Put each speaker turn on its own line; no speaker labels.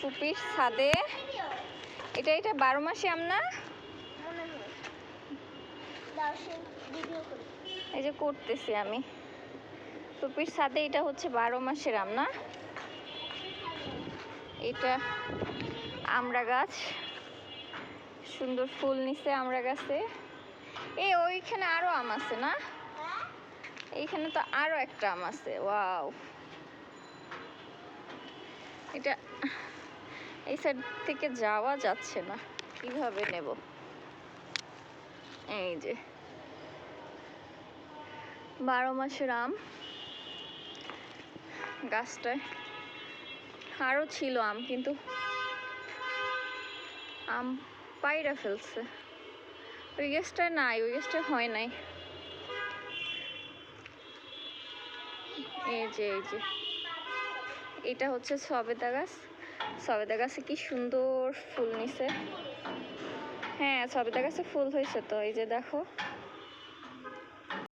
ফুপির ছাদে। এটা এটা বারো মাসে আম না?
মনে হয় দাও সে ভিডিও করি
এই যে করতেছি আমি। ফুপির ছাদে এটা হচ্ছে বারো মাসের আম না? এটা আমড়া গাছ। সুন্দর ফুল নিছে আমড়া গাছে। এই ওইখানে আরও আম আছে না? এইখানে তো আরও একটা আম আছে, ওয়াও। এটা এই সাইড থেকে যাওয়া যাচ্ছে না। কীভাবে নেব? এই যে। বারো মাসের আম। গাছটায় আরও ছিল আম, কিন্তু আম পাইরা ফেলছে। ওই গাছটায় নাই, ওই গাছটায় হয় নাই। এই যে এই যে। এটা হচ্ছে সবেদা গাছ। সবেদা গাছে কি সুন্দর ফুল নিছে। হ্যাঁ সবেদা গাছে ফুল হয়েছে তো, এই যে দেখো।